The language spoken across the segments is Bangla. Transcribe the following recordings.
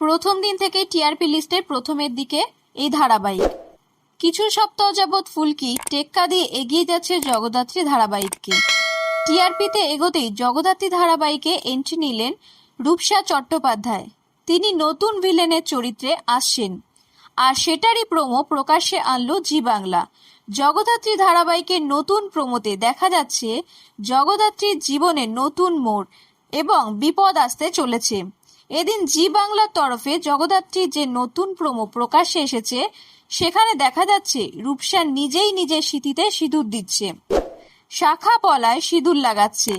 প্রথম দিন থেকে টিআরপি লিস্টের প্রথমের দিকে এই ধারাবাহিক। কিছু সপ্তাহ যাবৎ ফুলকি টেক্কা দিয়ে এগিয়ে যাচ্ছে জগদ্ধাত্রী ধারাবাহিককে। টিআরপিতে এগোতেই জগদ্ধাত্রী ধারাবাহিকে এন্ট্রি নিলেন রূপসা চট্টোপাধ্যায়। তিনি নতুন ভিলেনের চরিত্রে আসছেন। আর সেটারই প্রোমো প্রকাশ্যে আনলো জি বাংলা। জগদ্ধাত্রী ধারাবাহিকের নতুন প্রোমোতে দেখা যাচ্ছে জগদ্ধাত্রীর জীবনে নতুন মোড় এবং বিপদ আসতে চলেছে। এদিন জি বাংলার তরফে জগদ্ধাত্রীর যে নতুন প্রোমো প্রকাশ্যে এসেছে, সেখানে দেখা যাচ্ছে রূপসা নিজেই নিজের স্মৃতিতে সিঁদুর দিচ্ছে। শাখা পলায় সিঁদুর লাগাচ্ছে।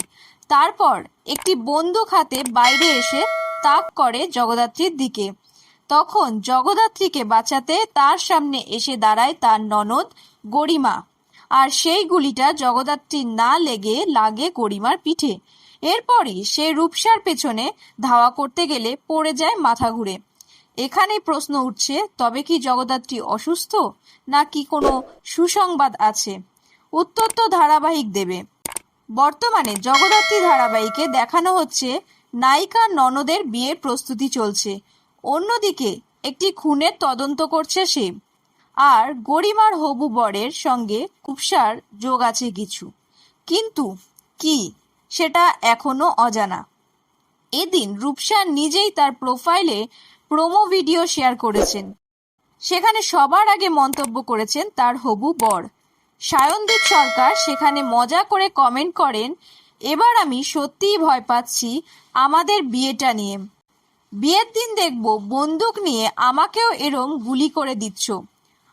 তারপর একটি বন্দুক হাতে বাইরে এসে তাক করে জগদ্ধাত্রীর দিকে। তখন জগদ্ধাত্রীকে বাঁচাতে তার সামনে এসে দাঁড়ায় তার ননদ গরিমা। আর সেই গুলিটা জগদ্ধাত্রীর না লেগে লাগে গরিমার পিঠে। এরপরই সে রূপসার পেছনে ধাওয়া করতে গেলে পড়ে যায় মাথা ঘুরে। এখানেই প্রশ্ন উঠছে, তবে কি জগদ্ধাত্রী অসুস্থ নাকি কোনো সুসংবাদ আছে? উত্তর তো ধারাবাহিক দেবে। বর্তমানে জগদ্ধাত্রী ধারাবাহিকে দেখানো হচ্ছে, নায়িকা ননদের বিয়ের প্রস্তুতি চলছে। অন্যদিকে একটি খুনের তদন্ত করছে সে। আর গরিমার হবু বরের সঙ্গে কুপসার যোগ আছে কিছু। কিন্তু কি, সেটা এখনও অজানা। এদিন রূপসা নিজেই তার প্রোফাইলে প্রোমো ভিডিও শেয়ার করেছেন। সেখানে সবার আগে মন্তব্য করেছেন তার হবু বর। সায়নদীপ সরকার সেখানে মজা করে কমেন্ট করেন, এবার আমি সত্যিই ভয় পাচ্ছি আমাদের বিয়েটা নিয়ে। বিয়ের দিন দেখব, বন্দুক নিয়ে আমাকেও এরম গুলি করে দিচ্ছ।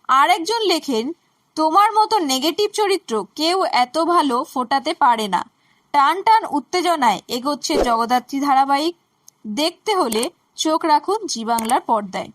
আরেকজন লেখেন, তোমার মতো নেগেটিভ চরিত্র কেউ এত ভালো ফোটাতে পারে না। টান টান উত্তেজনায় এগোচ্ছে জগদ্ধাত্রী ধারাবাহিক। দেখতে হলে চোখ রাখুন জি বাংলার পর্দায়।